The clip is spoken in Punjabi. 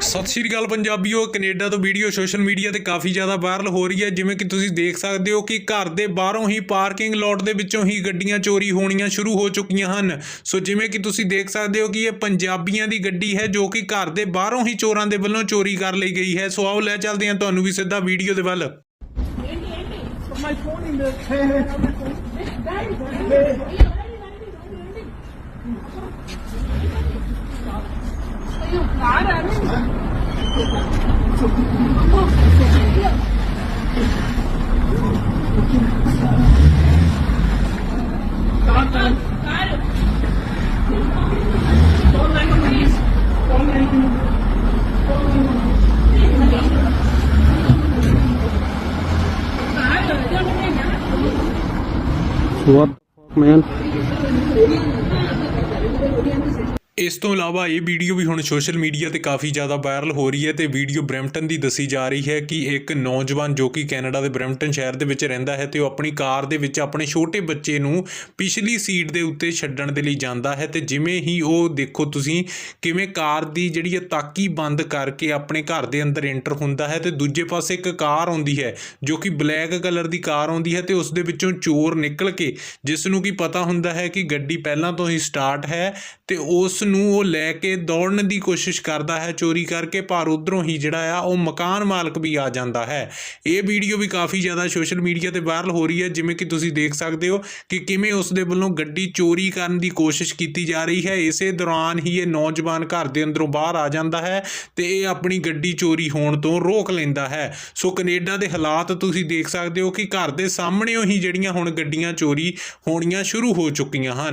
ਸਤਿ ਸ਼੍ਰੀ ਅਕਾਲ ਪੰਜਾਬੀਓ, ਕੈਨੇਡਾ ਤੋਂ ਵੀਡੀਓ ਸੋਸ਼ਲ ਮੀਡੀਆ ਤੇ ਕਾਫੀ ਜ਼ਿਆਦਾ ਵਾਇਰਲ ਹੋ ਰਹੀ ਹੈ। ਜਿਵੇਂ ਕਿ ਤੁਸੀਂ ਦੇਖ ਸਕਦੇ ਹੋ ਕਿ ਘਰ ਦੇ ਬਾਹਰੋਂ ਹੀ ਪਾਰਕਿੰਗ ਲੋਟ ਦੇ ਵਿੱਚੋਂ ਹੀ ਗੱਡੀਆਂ ਚੋਰੀ ਹੋਣੀਆਂ ਸ਼ੁਰੂ ਹੋ ਚੁੱਕੀਆਂ ਹਨ। ਸੋ ਜਿਵੇਂ ਕਿ ਤੁਸੀਂ ਦੇਖ ਸਕਦੇ ਹੋ ਕਿ ਇਹ ਪੰਜਾਬੀਆਂ ਦੀ ਗੱਡੀ ਹੈ ਜੋ ਕਿ ਘਰ ਦੇ ਬਾਹਰੋਂ ਹੀ ਚੋਰਾਂ ਦੇ ਵੱਲੋਂ ਚੋਰੀ ਕਰ ਲਈ ਗਈ ਹੈ। ਸੋ ਆਓ ਲੈ ਚੱਲਦੇ ਹਾਂ ਤੁਹਾਨੂੰ ਵੀ ਸਿੱਧਾ ਵੀਡੀਓ ਦੇ ਵੱਲ। my phone in the 哎呦，拿着那个。拿着，拿着。我来个你，我来个你，我来个你。What the fuck, man? ਇਸ ਤੋਂ ਇਲਾਵਾ ਇਹ ਵੀਡੀਓ ਵੀ ਹੁਣ ਸੋਸ਼ਲ ਮੀਡੀਆ ਤੇ ਕਾਫੀ ਜ਼ਿਆਦਾ ਵਾਇਰਲ ਹੋ ਰਹੀ ਹੈ ਤੇ ਵੀਡੀਓ ਬ੍ਰੈਂਪਟਨ ਦੀ ਦੱਸੀ ਜਾ ਰਹੀ ਹੈ ਕਿ ਇੱਕ ਨੌਜਵਾਨ ਜੋ ਕਿ ਕੈਨੇਡਾ ਦੇ ਬ੍ਰੈਂਪਟਨ ਸ਼ਹਿਰ ਦੇ ਵਿੱਚ ਰਹਿੰਦਾ ਹੈ ਤੇ ਉਹ ਆਪਣੀ ਕਾਰ ਦੇ ਵਿੱਚ ਆਪਣੇ ਛੋਟੇ ਬੱਚੇ ਨੂੰ ਪਿਛਲੀ ਸੀਟ ਦੇ ਉੱਤੇ ਛੱਡਣ ਦੇ ਲਈ ਜਾਂਦਾ ਹੈ ਤੇ ਜਿਵੇਂ ਹੀ ਉਹ ਦੇਖੋ ਤੁਸੀਂ ਕਿਵੇਂ ਕਾਰ ਦੀ ਜਿਹੜੀ ਹੈ ਤਾਕੀ ਬੰਦ ਕਰਕੇ ਆਪਣੇ ਘਰ ਦੇ ਅੰਦਰ ਐਂਟਰ ਹੁੰਦਾ ਹੈ ਤੇ ਦੂਜੇ ਪਾਸੇ ਇੱਕ ਕਾਰ ਆਉਂਦੀ ਹੈ ਜੋ ਕਿ ਬਲੈਕ ਕਲਰ ਦੀ ਕਾਰ ਆਉਂਦੀ ਹੈ ਤੇ ਉਸ ਦੇ ਵਿੱਚੋਂ ਚੋਰ ਨਿਕਲ ਕੇ ਜਿਸ ਨੂੰ ਕੀ ਪਤਾ ਹੁੰਦਾ ਹੈ ਕਿ ਗੱਡੀ ਪਹਿਲਾਂ ਤੋਂ ਹੀ ਸਟਾਰਟ ਹੈ ਤੇ ਉਸ ਨੂੰ ਉਹ ਲੈ ਕੇ ਦੌੜਨ ਦੀ ਕੋਸ਼ਿਸ਼ ਕਰਦਾ ਹੈ, ਚੋਰੀ ਕਰਕੇ ਪਰ ਉਧਰੋਂ ਹੀ ਜਿਹੜਾ ਆ ਉਹ ਮਕਾਨ ਮਾਲਕ ਵੀ ਆ ਜਾਂਦਾ ਹੈ। ਇਹ ਵੀਡੀਓ ਵੀ ਕਾਫੀ ਜ਼ਿਆਦਾ ਸੋਸ਼ਲ ਮੀਡੀਆ ਤੇ ਵਾਇਰਲ ਹੋ ਰਹੀ ਹੈ, ਜਿਵੇਂ ਕਿ ਤੁਸੀਂ ਦੇਖ ਸਕਦੇ ਹੋ ਕਿ ਕਿਵੇਂ ਉਸ ਦੇ ਵੱਲੋਂ ਗੱਡੀ ਚੋਰੀ ਕਰਨ ਦੀ ਕੋਸ਼ਿਸ਼ ਕੀਤੀ ਜਾ ਰਹੀ ਹੈ। ਇਸੇ ਦੌਰਾਨ ਹੀ ਇਹ ਨੌਜਵਾਨ ਘਰ ਦੇ ਅੰਦਰੋਂ ਬਾਹਰ ਆ ਜਾਂਦਾ ਹੈ ਤੇ ਇਹ ਆਪਣੀ ਗੱਡੀ ਚੋਰੀ ਹੋਣ ਤੋਂ ਰੋਕ ਲੈਂਦਾ ਹੈ। ਸੋ ਕੈਨੇਡਾ ਦੇ ਹਾਲਾਤ ਤੁਸੀਂ ਦੇਖ ਸਕਦੇ ਹੋ ਕਿ ਘਰ ਦੇ ਸਾਹਮਣੇੋਂ ਹੀ ਜਿਹੜੀਆਂ ਹੁਣ ਗੱਡੀਆਂ ਚੋਰੀ ਹੋਣੀਆਂ ਸ਼ੁਰੂ ਹੋ ਚੁੱਕੀਆਂ ਹਨ।